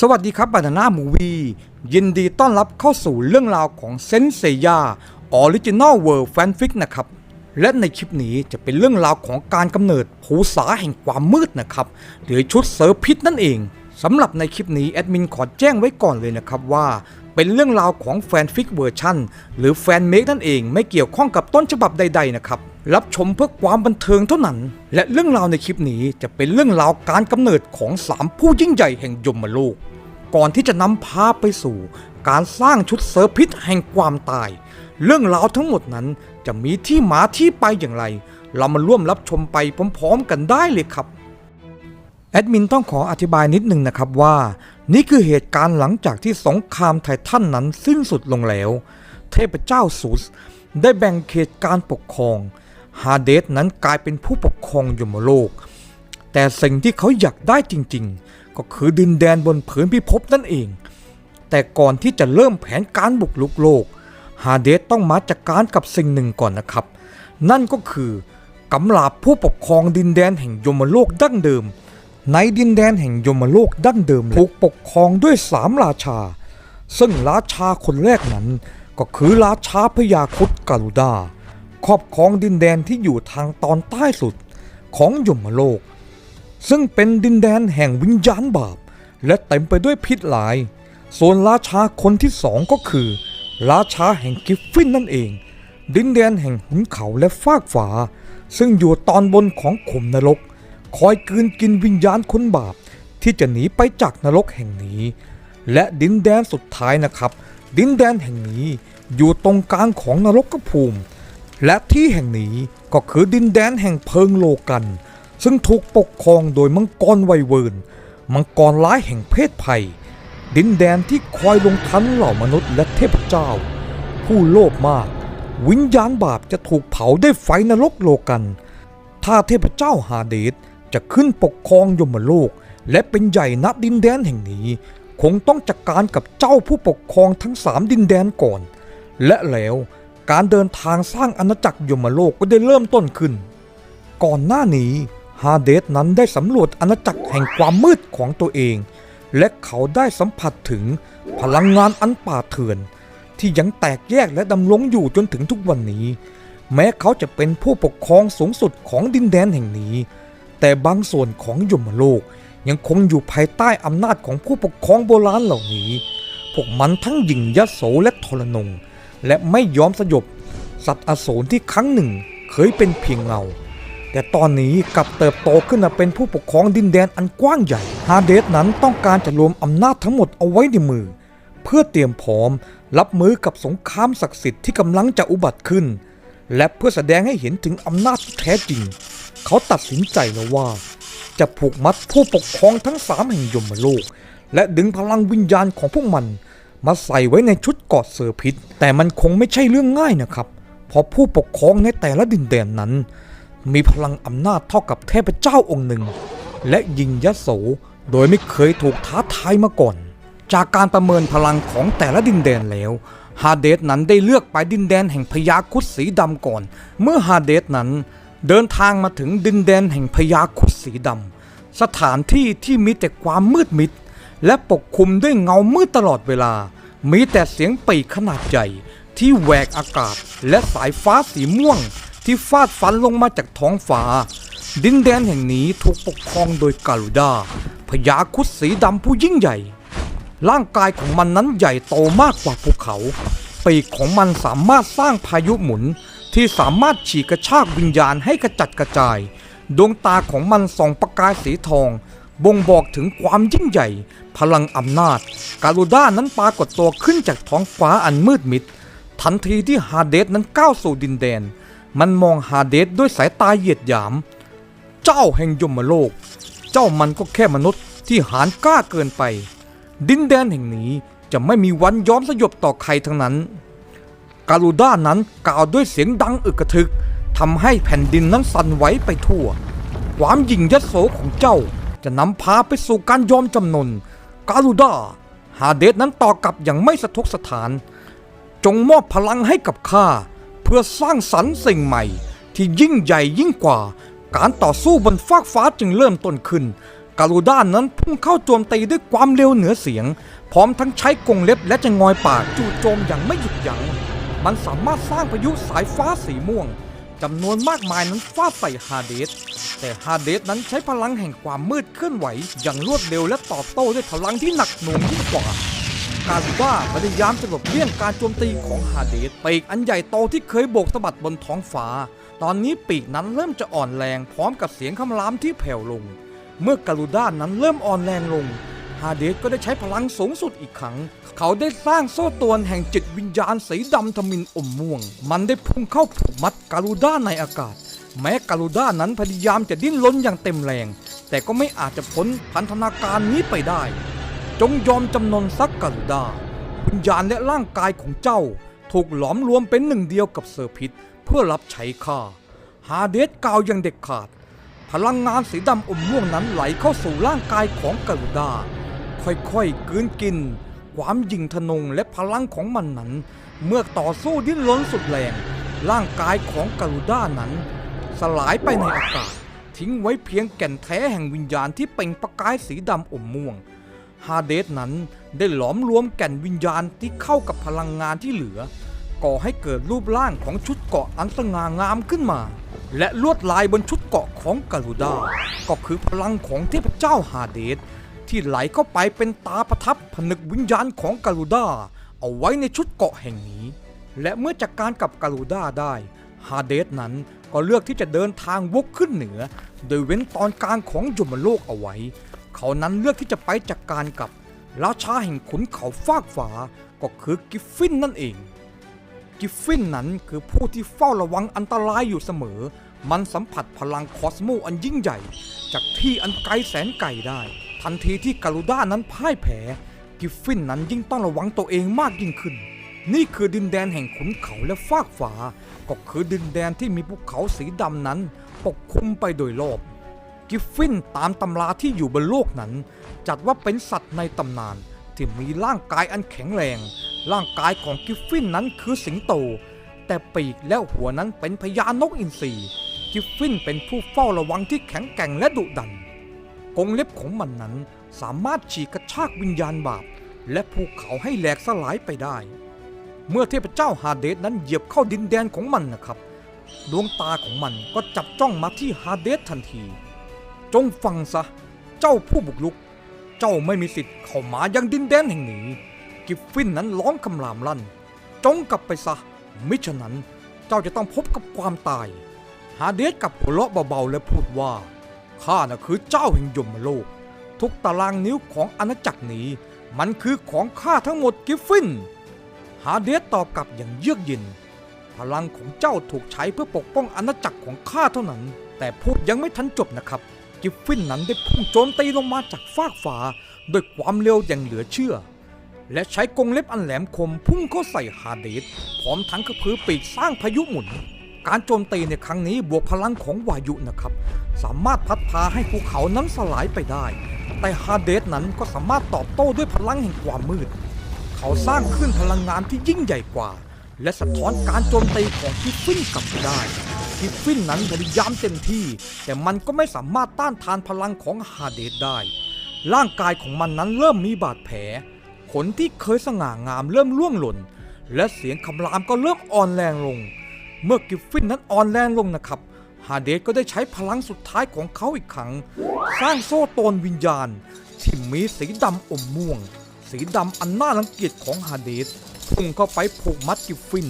สวัสดีครับบานาน่ามูวียินดีต้อนรับเข้าสู่เรื่องราวของเซนเซยาออริจินอลเวิร์แฟนฟิกนะครับ และในคลิปนี้จะเป็นเรื่องราวของการกำเนิดภูษาแห่งความมืดนะครับ หรือชุดเซอร์พิษนั่นเองสำหรับในคลิปนี้แอดมินขอแจ้งไว้ก่อนเลยนะครับว่าเป็นเรื่องราวของแฟนฟิกเวอร์ชันหรือแฟนเมกนั่นเองไม่เกี่ยวข้องกับต้นฉบับใด ๆ นะครับ รับชมเพื่อความบันเทิงเท่านั้น และเรื่องราวในคลิปนี้จะเป็นเรื่องราวการกำเนิดของสามผู้ยิ่งใหญ่แห่งยมโลก ก่อนที่จะนำพาไปสู่ การสร้างชุดเซอร์พิษแห่งความตาย เรื่องราวทั้งหมดนั้นจะมีที่มาที่ไปอย่างไร เรามาร่วมรับชมไปพร้อมๆกันได้เลยครับแอดมินต้องขออธิบายนิดนึงนะครับว่า นี่คือเหตุการณ์หลังจากที่สงครามไททันนั้นสิ้นสุดลงแล้ว เทพเจ้าซูสได้แบ่งเขตการปกครอง ฮาเดสนั้นกลายเป็นผู้ปกครองยมโลก แต่สิ่งที่เขาอยากได้จริงๆ ก็คือดินแดนบนผืนพิภพนั่นเอง แต่ก่อนที่จะเริ่มแผนการบุกลุกโลก ฮาเดสต้องมาจัดกการกับสิ่งหนึ่งก่อนนะครับ นั่นก็คือกำลาบผู้ปกครองดินแดนแห่งยมโลกดั้งเดิม ในดินแดนแห่งยมโลกดั้งเดิมถูกปกครองด้วยสามราชา ซึ่งราชาคนแรกนั้นก็คือราชาพยาคุดกาลุดา ครอบครองดินแดนที่อยู่ทางตอนใต้สุดของยมโลก ซึ่งเป็นดินแดนแห่งวิญญาณบาป และเต็มไปด้วยพิษหลาย ส่วนราชาคนที่สองก็คือ ราชาแห่งกิฟฟินนั่นเอง ดินแดนแห่งหุนเขาและฟากฝา ซึ่งอยู่ตอนบนของขุมนรก คอยกืนกินวิญญาณคนบาปที่จะหนีไปจากนรกแห่งนี้ และดินแดนสุดท้ายนะครับ ดินแดนแห่งนี้อยู่ตรงกลางของนรกภูมิ และที่แห่งนี้ก็คือดินแดนแห่งเพิงโลกัน ซึ่งถูกปกครองโดยมังกรไวเวิร์นมังกรร้ายแห่งเพศภัย ดินแดนที่คอยลงทันเหล่ามนุษย์และเทพเจ้า ผู้โลภมาก วิญญาณบาปจะถูกเผาด้วยไฟนรกโลกัน ถ้าเทพเจ้าฮาเดสจะขึ้นปกครองยมโลก และเป็นใหญ่ณดินแดนแห่งนี้ คงต้องจัดกการกับเจ้าผู้ปกครองทั้งสามดินแดนก่อน และแล้ว การเดินทางสร้างอาณาจักรยมโลกก็ได้เริ่มต้นขึ้น ก่อนหน้านี้ฮาเดสนั้นได้สำรวจอาณาจักรแห่งความมืดของตัวเอง และเขาได้สัมผัสถึงพลังงานอันป่าเถื่อน ที่ยังแตกแยกและดำรงอยู่จนถึงทุกวันนี้ แม้เขาจะเป็นผู้ปกครองสูงสุดของดินแดนแห่งนี้ แต่บางส่วนของยมโลกยังคงอยู่ภายใต้อำนาจของผู้ปกครองโบราณเหล่านี้ พวกมันทั้งหยิ่งยโสและทรนง และไม่ยอมสยบ สัตว์อสูรที่ครั้งหนึ่งเคยเป็นเพียงเงา แต่ตอนนี้กลับเติบโตขึ้นมาเป็นผู้ปกครองดินแดนอันกว้างใหญ่ ฮาเดสนั้นต้องการจะรวมอำนาจทั้งหมดเอาไว้ในมือ เพื่อเตรียมพร้อม รับมือกับสงครามศักดิ์สิทธิ์ที่กำลังจะอุบัติขึ้น และเพื่อแสดงให้เห็นถึงอำนาจที่แท้จริง เขาตัดสินใจแล้วว่า จะผูกมัดผู้ปกครองทั้งสามแห่งยมโลก และดึงพลังวิญญาณของพวกมัน มาใส่ไว้ในชุดเกอดเสือพิษ แต่มันคงไม่ใช่เรื่องง่ายนะครับ เพราะผู้ปกครองในแต่ละดินแดนนั้น มีพลังอำนาจเท่ากับเทพเจ้าองค์หนึ่ง และยิงยโสโดยไม่เคยถูกท้าทายมาก่อน จากการประเมินพลังของแต่ละดินแดนแล้วฮาเดสนั้นได้เลือกไปดินแดนแห่งพญาคุดสีดำก่อน เมื่อฮาเดสนั้นเดินทางมาถึงดินแดนแห่งพญาคุดสีดำสถานที่ที่มีแต่ความมืดมิด และปกคลุมด้วยเงามืดตลอดเวลา มีแต่เสียงปีกขนาดใหญ่ที่แหวกอากาศและสายฟ้าสีม่วง ที่ฟาดฟันลงมาจากท้องฟ้า ดินแดนแห่งนี้ถูกปกครองโดยกาลูดาพญาคุดสีดำผู้ยิ่งใหญ่ ร่างกายของมันนั้นใหญ่โตมากกว่าภูเขา ปีกของมันสามารถสร้างพายุหมุนที่สามารถฉีกกระชากวิญญาณให้กระจัดกระจาย ดวงตาของมันส่องประกายสีทอง บ่งบอกถึงความยิ่งใหญ่ พลังอำนาจ การูด้านั้นปรากฏตัวขึ้นจากท้องฟ้าอันมืดมิด ทันทีที่ฮาเดสนั้นก้าวสู่ดินแดน มันมองฮาเดสด้วยสายตาเหยียดหยาม เจ้าแห่งยมโลก เจ้ามันก็แค่มนุษย์ที่หานกล้าเกินไป ดินแดนแห่งนี้จะไม่มีวันยอมสยบต่อใครทั้งนั้น กาลูด้านั้นกล่าวด้วยเสียงดังอึกทึกทำให้แผ่นดินนั้นสั่นไหวไปทั่ว ความยิ่งยโสของเจ้า จะนำพาไปสู่การยอมจำนน กาลูด้าฮาเดสนั้นตอบกลับอย่างไม่สะทกสถาน จงมอบพลังให้กับข้า เพื่อสร้างสรรค์สิ่งใหม่ ที่ยิ่งใหญ่ยิ่งกว่า การต่อสู้บนฟากฟ้าจึงเริ่มต้นขึ้น การูด้านนั้นพุ่งเข้าโจมตีด้วยความเร็วเหนือเสียง พร้อมทั้งใช้กรงเล็บและจะงอยปากจู่โจมอย่างไม่หยุดยัง้งมันสามารถสร้างพายุสายฟ้าสีม่วง จำนวนมากมายนั้นฟาดใส่ฮาเดส แต่ฮาเดสนั้นใช้พลังแห่งความมืดเคลื่อนไหว อย่างรวดเร็วและตอบโต้ด้วยพลังที่หนักหน่วงยิ่งกว่าการว่าพยายามจะหลบเลี่ยงการโจมตีของฮาเดสปีกอันใหญ่โตที่เคยโบกสะบัดบนท้องฟ้า ตอนนี้ปีกนั้นเริ่มจะอ่อนแรงพร้อมกับเสียงคำรามที่แผ่วลง เมื่อการูด้านนั้นเริ่มอ่อนแรงลง ฮาเดสก็ได้ใช้พลังสูงสุดอีกครั้ง เขาได้สร้างโซ่ตรวนแห่งจิตวิญญาณสีดำทมินอมม่วง มันได้พุ่งเข้าผูกมัดการูด้าในอากาศ แม้การูด้านั้นพยายามจะดิ้นรนอย่างเต็มแรง แต่ก็ไม่อาจจะพ้นพันธนาการนี้ไปได้ จงยอมจำนนสักการูด้าวิญญาณและร่างกายของเจ้า ถูกหลอมรวมเป็นหนึ่งเดียวกับเซอร์พิษเพื่อรับใช้ข้าฮาเดสกล่าวอย่างเด็ดขาดพลังงานสีดำอมม่วงนั้นไหลเข้าสู่ร่างกายของการุดา ค่อยๆกืนกิน ความยิงทะนงและพลังของมันนั้น เมื่อต่อสู้ดิ้นรนสุดแรง ร่างกายของกรุดานั้น สลายไปในอากาศ ทิ้งไว้เพียงแก่นแท้แห่งวิญญาณที่เปล่งประกายสีดำอมม่วงฮาเดสนั้นได้หลอมรวมแก่นวิญญาณที่เข้ากับพลังงานที่เหลือ ก่อให้เกิดรูปร่างของชุดเกาะอันสง่างามขึ้นมา และลวดลายบนชุดเกาะของกาลูดาก็คือพลังของเทพเจ้าฮาเดส ที่ไหลเข้าไปเป็นตาประทับผนึกวิญญาณของกาลูดาเอาไว้ในชุดเกาะแห่งนี้ และเมื่อจัดการกับกาลูดาได้ฮาเดสนั้นก็เลือกที่จะเดินทางวกขึ้นเหนือ โดยเว้นตอนกลางของยมโลกเอาไว้ เขานั้นเลือกที่จะไปจัดกการกับราชาแห่งขุนเขาฟากฟ้าก็คือกิฟฟินนั่นเอง กิฟฟินนั้นคือผู้ที่เฝ้าระวังอันตรายอยู่เสมอ มันสัมผัสพลังคอสโมอันยิ่งใหญ่ จากที่อันไกลแสนไกลได้ ทันทีที่กาลูด้านั้นพ่ายแพ้กิฟฟินนั้นยิ่งต้องระวังตัวเองมากยิ่งขึ้น นี่คือดินแดนแห่งขุนเขาและฟากฟ้าก็คือดินแดนที่มีภูเขาสีดำนั้น ปกคลุมไปโดยรอบกิฟฟินตามตำราที่อยู่บนโลกนั้น จัดว่าเป็นสัตว์ในตำนานที่มีร่างกายอันแข็งแรง ร่างกายของกิฟฟินนั้นคือสิงโต แต่ปีกและหัวนั้นเป็นพญานกอินทรีกิฟฟินเป็นผู้เฝ้าระวังที่แข็งแกร่งและดุดัน กงเล็บของมันนั้นสามารถฉีกกระชากวิญญาณบาป และภูเขาให้แหลกสลายไปได้ เมื่อเทพเจ้าฮาเดสนั้นเหยียบเข้าดินแดนของมันนะครับ ดวงตาของมันก็จับจ้องมาที่ฮาเดสทันที จงฟังซะ เจ้าผู้บุกรุก เจ้าไม่มีสิทธิ์เข้ามายังดินแดนแห่งนี้ กิฟฟินนั้นร้องคำรามลั่น จงกลับไปซะ มิฉะนั้นเจ้าจะต้องพบกับความตาย ฮาเดสกับหัวเราะเบาๆและพูดว่า ข้าน่ะคือเจ้าแห่งยมโลก ทุกตารางนิ้วของอาณาจักรนี้ มันคือของข้าทั้งหมดกิฟฟิน ฮาเดสตอบกลับอย่างเยือกเย็น พลังของเจ้าถูกใช้เพื่อปกป้องอาณาจักรของข้าเท่านั้น แต่พูดยังไม่ทันจบนะครับ กิฟฟินนั้นได้พุ่งโจมตีลงมาจากฟากฟ้าด้วยความเร็วอย่างเหลือเชื่อ และใช้กรงเล็บอันแหลมคมพุ่งเข้าใส่ฮาเดสพร้อมทั้งกระพือปีกสร้างพายุหมุน การโจมตีในครั้งนี้บวกพลังของวายุนะครับ สามารถพัดพาให้ภูเขานั้นสลายไปได้ แต่ฮาเดสนั้นก็สามารถตอบโต้ด้วยพลังแห่งความมืด เขาสร้างขึ้นพลังงานที่ยิ่งใหญ่กว่า และสะท้อนการโจมตีของกิฟฟินกลับมาได้กิฟฟินนั้นพยายามเต็มที่ แต่มันก็ไม่สามารถต้านทานพลังของฮาเดสได้ ร่างกายของมันนั้นเริ่มมีบาดแผลขนที่เคยสง่างามเริ่มร่วงหล่น และเสียงคำรามก็เริ่มอ่อนแรงลง เมื่อกิฟฟินนั้นอ่อนแรงลงนะครับ ฮาเดสก็ได้ใช้พลังสุดท้ายของเขาอีกครั้ง สร้างโซ่ตนวิญญาณ ที่มีสีดำอมม่วง สีดำอันน่ารังเกียจของฮาเดสพุ่งเข้าไปผูกมัดกิฟฟิน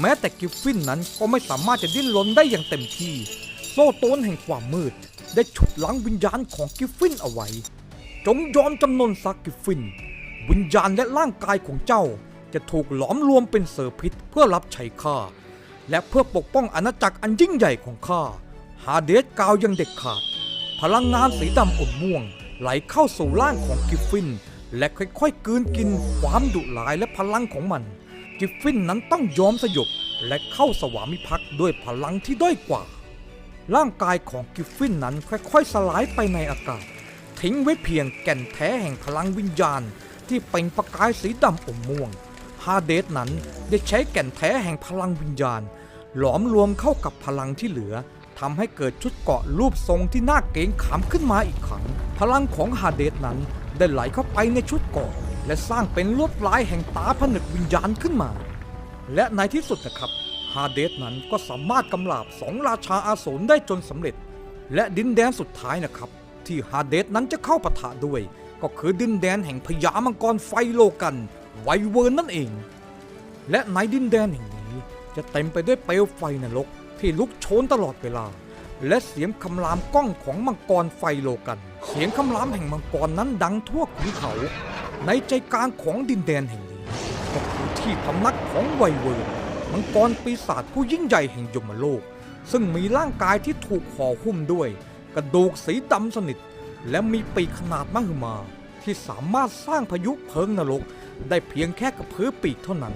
แม้แต่กิฟฟินนั้นก็ไม่สามารถจะดิ้นรนได้อย่างเต็มที่ โซ่ตนแห่งความมืด ได้ฉุดล้างวิญญาณของกิฟฟินเอาไว้ จงยอมจำนนสักกิฟฟิน วิญญาณและร่างกายของเจ้าจะถูกหลอมรวมเป็นเสือพิษเพื่อรับใช้ข้า และเพื่อปกป้องอาณาจักรอันยิ่งใหญ่ของข้า ฮาเดสกาวยังเด็ดขาด พลังงานสีดำอมม่วง ไหลเข้าสู่ร่างของกิฟฟิน และค่อยๆกืนกินความดุร้ายและพลังของมัน กิฟฟินนั้นต้องยอมสยบและเข้าสวามิภักดิ์ด้วยพลังที่ด้อยกว่า ร่างกายของกิฟฟินนั้นค่อยๆสลายไปในอากาศ ทิ้งไว้เพียงแก่นแท้แห่งพลังวิญญาณ ที่เป็นประกายสีดำอมม่วง ฮาเดสนั้นได้ใช้แก่นแท้แห่งพลังวิญญาณ หลอมรวมเข้ากับพลังที่เหลือทำให้เกิดชุดเกาะรูปทรงที่น่าเกรงขามขึ้นมาอีกครั้งพลังของฮาเดสนั้นได้ไหลเข้าไปในชุดเกาะและสร้างเป็นลวดลายแห่งตาผนึกวิญญาณขึ้นมา และในที่สุดนะครับฮาเดสนั้นก็สามารถกำราบสองราชาอาสูรได้จนสำเร็จ และดินแดนสุดท้ายนะครับ ที่ฮาเดสนั้นจะเข้าปะทะด้วย ก็คือดินแดนแห่งพญามังกรไฟโลกัน ไวเวิร์นนั่นเอง และในดินแดนแห่งนี้จะเต็มไปด้วยเปลวไฟนรกที่ลุกโชนตลอดเวลา และเสียงคำรามก้องของมังกรไฟโลกัน เสียงคำรามแห่งมังกรนั้นดังทั่วขุนเขา ในใจกลางของดินแดนแห่งนี้ก็คือที่พำนักของไวเวิร์นมังกรปีศาจผู้ยิ่งใหญ่แห่งยมโลก ซึ่งมีร่างกายที่ถูกห่อหุ้มด้วย กระดูกสีดำสนิท และมีปีกขนาดมหึมาที่สามารถสร้างพายุเพลิงนรก ได้เพียงแค่กระพือปีกเท่านั้น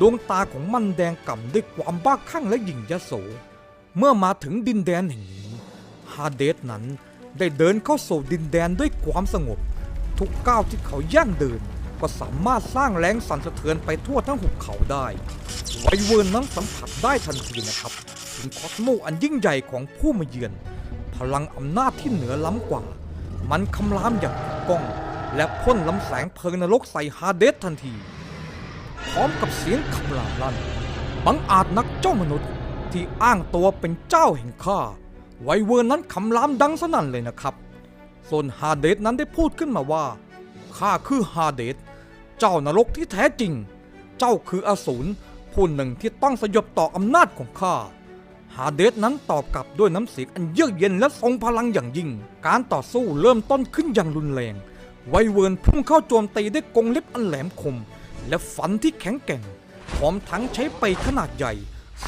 ดวงตาของมันแดงก่ำด้วยความบ้าคลั่งและหยิ่งยโส เมื่อมาถึงดินแดนแห่งนี้ฮาเดสนั้นได้เดินเข้าสู่ดินแดนด้วยความสงบ ทุกก้าวที่เขาย่างเดิน ก็สามารถสร้างแรงสั่นสะเทือนไปทั่วทั้งหุบเขาได้ ไวเวิร์นนั้นสัมผัสได้ทันทีนะครับ ถึงคอสโมอันยิ่งใหญ่ของผู้มาเยือน พลังอำนาจที่เหนือล้ำกว่า มันคำรามอย่างก้อง และพ่นลำแสงเพลิงนรกใส่ฮาเดสทันที พร้อมกับเสียงคำรามลั่น บังอาจนักเจ้ามนุษย์ที่อ้างตัวเป็นเจ้าแห่งข้า ไวเวิร์นนั้นคำรามดังสนั่นเลยนะครับ ส่วนฮาเดสนั้นได้พูดขึ้นมาว่า ข้าคือฮาเดส เจ้านรกที่แท้จริง เจ้าคืออสูรผู้หนึ่งที่ต้องสยบต่ออำนาจของข้าฮาเดสนั้นตอบกลับด้วยน้ำเสียงอันเยือกเย็นและทรงพลังอย่างยิ่ง การต่อสู้เริ่มต้นขึ้นอย่างรุนแรง ไวเวิร์นพุ่งเข้าโจมตีด้วยกงเล็บอันแหลมคม และฟันที่แข็งแกร่งพร้อมทั้งใช้ไปขนาดใหญ่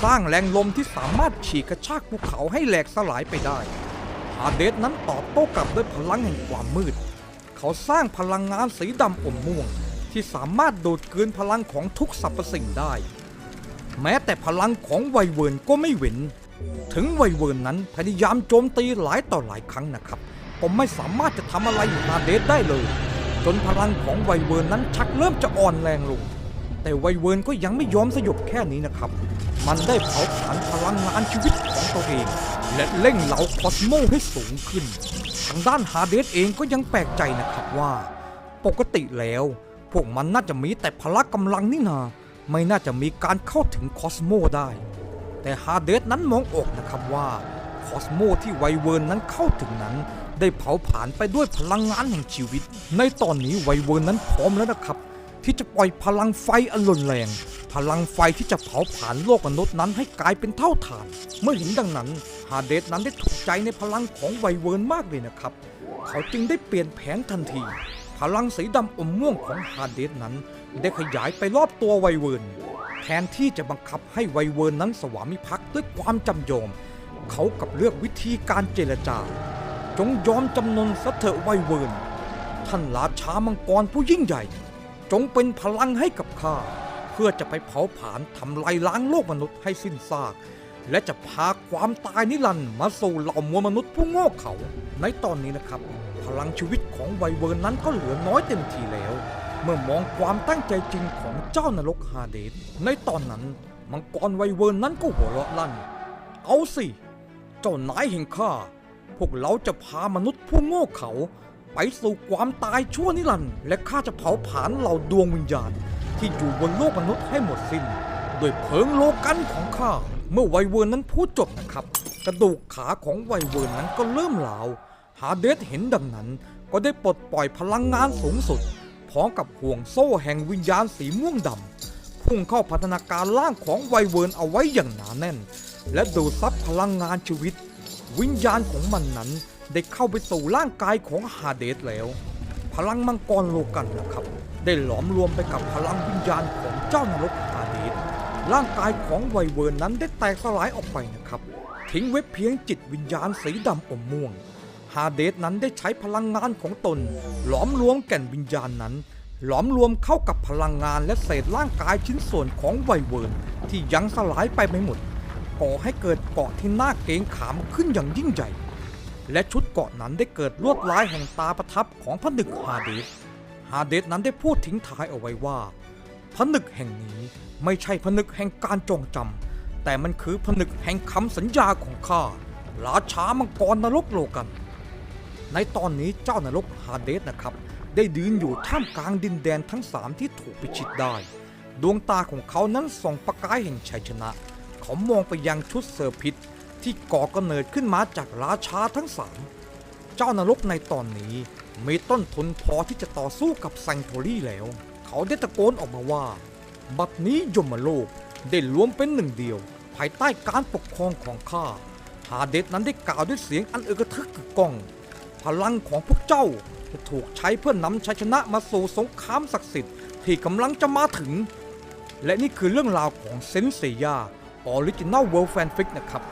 สร้างแรงลมที่สามารถฉีกกระชากภูเขาให้แหลกสลายไปได้ฮาเดสนั้นตอบโต้กลับด้วยพลังแห่งความมืด เขาสร้างพลังงานสีดำอมม่วง ที่สามารถดูดกลืนพลังของทุกสรรพสิ่งได้ แม้แต่พลังของไวเวิร์นก็ไม่เว้น ถึงไวเวิร์นนั้นพยายามโจมตีหลายต่อหลายครั้งนะครับ ก็ไม่สามารถจะทำอะไรฮาเดสได้เลย จนพลังของไวเวิร์นนั้นชักเริ่มจะอ่อนแรงลง แต่ไวเวิร์นก็ยังไม่ยอมสยบแค่นี้นะครับ มันได้เผาผลาญพลังงานชีวิตของตัวเอง และเร่งเหลาคอสโมให้สูงขึ้น ทางด้านฮาเดสเองก็ยังแปลกใจนะครับว่า ปกติแล้ว พวกมันน่าจะมีแต่พละกำลังนี่นาไม่น่าจะมีการเข้าถึงคอสโมได้ แต่ฮาเดสนั้นมองออกนะครับว่าคอสโมที่ไวเวิร์นนั้นเข้าถึงนั้น ได้เผาผลาญไปด้วยพลังงานแห่งชีวิต ในตอนนี้ไวเวิร์นนั้นพร้อมแล้วนะครับ ที่จะปล่อยพลังไฟอันรุนแรง พลังไฟที่จะเผาผลาญโลกมนุษย์นั้นให้กลายเป็นเท่าฐาน เมื่อเห็นดังนั้นฮาเดสนั้นได้ถูกใจในพลังของไวเวิร์นมากเลยนะครับ เขาจึงได้เปลี่ยนแผนทันที พลังสีดำอมม่วงของฮาเดสนั้น ได้ขยายไปรอบตัวไวเวิร์นแทนที่จะบังคับให้ไวเวิร์นนั้นสวามิภักดิ์ด้วยความจำยอมเขากลับเลือกวิธีการเจรจา จงยอมจำนนซะเถอะไวเวิร์นท่านราชามังกรผู้ยิ่งใหญ่ จงเป็นพลังให้กับข้า เพื่อจะไปเผาผลาญทำลายล้างโลกมนุษย์ให้สิ้นซาก และจะพาความตายนิรันดร์มาสู่เหล่ามวลมนุษย์ผู้โง่เขาในตอนนี้นะครับ พลังชีวิตของไวเวิร์นนั้นก็เหลือน้อยเต็มทีแล้ว เมื่อมองความตั้งใจจริงของเจ้านรกฮาเดสในตอนนั้นมังกรไวเวิร์นนั้นก็หัวเราะลั่น เอาสิ เจ้านายแห่งข้า พวกเราจะพามนุษย์ผู้โง่เขา ไปสู่ความตายชั่วนิรันดร์และข้าจะเผาผลาญเหล่าดวงวิญญาณ ที่อยู่บนโลกมนุษย์ให้หมดสิ้นด้วยเพลิงโลกันของข้า เมื่อไวเวิร์นนั้นพูดจบนะครับ กระดูกขาของไวเวิร์นนั้นก็เริ่มหลาวฮาเดสเห็นดังนั้น ก็ได้ปลดปล่อยพลังงานสูงสุดพร้อมกับห่วงโซ่แห่งวิญญาณสีม่วงดำพุ่งเข้าพัฒนาการร่างของไวเวิร์นเอาไว้อย่างหนาแน่น และดูดซับพลังงานชีวิต วิญญาณของมันนั้นได้เข้าไปสู่ร่างกายของฮาเดสแล้ว พลังมังกรโลกันนะครับ ได้หลอมรวมไปกับพลังวิญญาณของเจ้านรกฮาเดสร่างกายของไวเวิร์นนั้นได้แตกสลายออกไปนะครับ ทิ้งไว้เพียงจิตวิญญาณสีดำอมม่วงฮาเดสนั้นได้ใช้พลังงานของตน หลอมรวมแก่นวิญญาณนั้น หลอมรวมเข้ากับพลังงานและเศษร่างกายชิ้นส่วนของไวเวิร์นที่ยังสลายไปไม่หมด ก่อให้เกิดเกาะที่น่าเกรงขามขึ้นอย่างยิ่งใหญ่ และชุดเกาะนั้นได้เกิดลวดลายแห่งตาประทับของพระนึกฮาเดสฮาเดสนั้นได้พูดทิ้งท้ายเอาไว้ว่าพระนึกแห่งนี้ไม่ใช่พระนึกแห่งการจองจำแต่มันคือพระนึกแห่งคำสัญญาของข้าราชามังกรนรกโลกัน ในตอนนี้เจ้านรกฮาเดสนะครับ ได้ยืนอยู่ท่ามกลางดินแดนทั้งสามที่ถูกพิชิตได้ ดวงตาของเขานั้นส่องประกายแห่งชัยชนะ เขามองไปยังชุดเซอร์พิษที่ก่อกำเนิดขึ้นมาจากราชาทั้งสามเจ้านรกในตอนนี้มีต้นทุนพอที่จะต่อสู้กับแซงโทรี่แล้ว เขาได้ตะโกนออกมาว่า บัดนี้ยมโลกได้รวมเป็นหนึ่งเดียว ภายใต้การปกครองของข้าฮาเดสนั้นได้กล่าวด้วยเสียงอันเอกระทึกกึกก้อง พลังของพวกเจ้าจะถูกใช้เพื่อนำชัยชนะมาสู่สงครามศักดิ์สิทธิ์ที่กำลังจะมาถึง และนี่คือเรื่องราวของเซนเซีย ออริจินัลเวิลด์แฟนฟิกนะครับ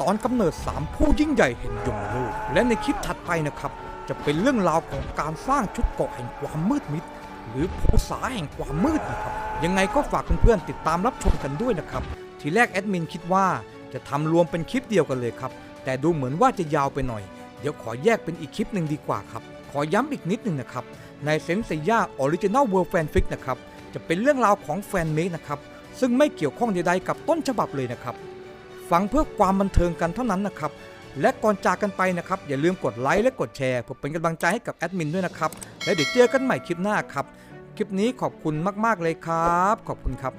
ตอนกำเนิด 3 ผู้ยิ่งใหญ่แห่งยมโลก และในคลิปถัดไปนะครับ จะเป็นเรื่องราวของการสร้างชุดเกาะแห่งความมืดมิด หรือภูษาแห่งความมืดนะครับ ยังไงก็ฝากเพื่อนๆติดตามรับชมกันด้วยนะครับ ทีแรกแอดมินคิดว่าจะทำรวมเป็นคลิปเดียวกันเลยครับ แต่ดูเหมือนว่าจะยาวไปหน่อย เดี๋ยวขอแยกเป็นอีกคลิปหนึ่งดีกว่าครับ ขอย้ำอีกนิดหนึ่งนะครับ ในเซนเซียออริจินัลเวิลด์แฟนฟิกนะครับ จะเป็นเรื่องราวของแฟนเมกนะครับ ซึ่งไม่เกี่ยวข้องใดๆกับต้นฉบับเลยนะครับฟังเพื่อความบันเทิงกันเท่านั้นนะครับ และก่อนจากกันไปนะครับ อย่าลืมกดไลค์และกดแชร์เพื่อเป็นกำลังใจให้กับแอดมินด้วยนะครับ และเดี๋ยวเจอกันใหม่คลิปหน้าครับ คลิปนี้ขอบคุณมากๆเลยครับ ขอบคุณครับ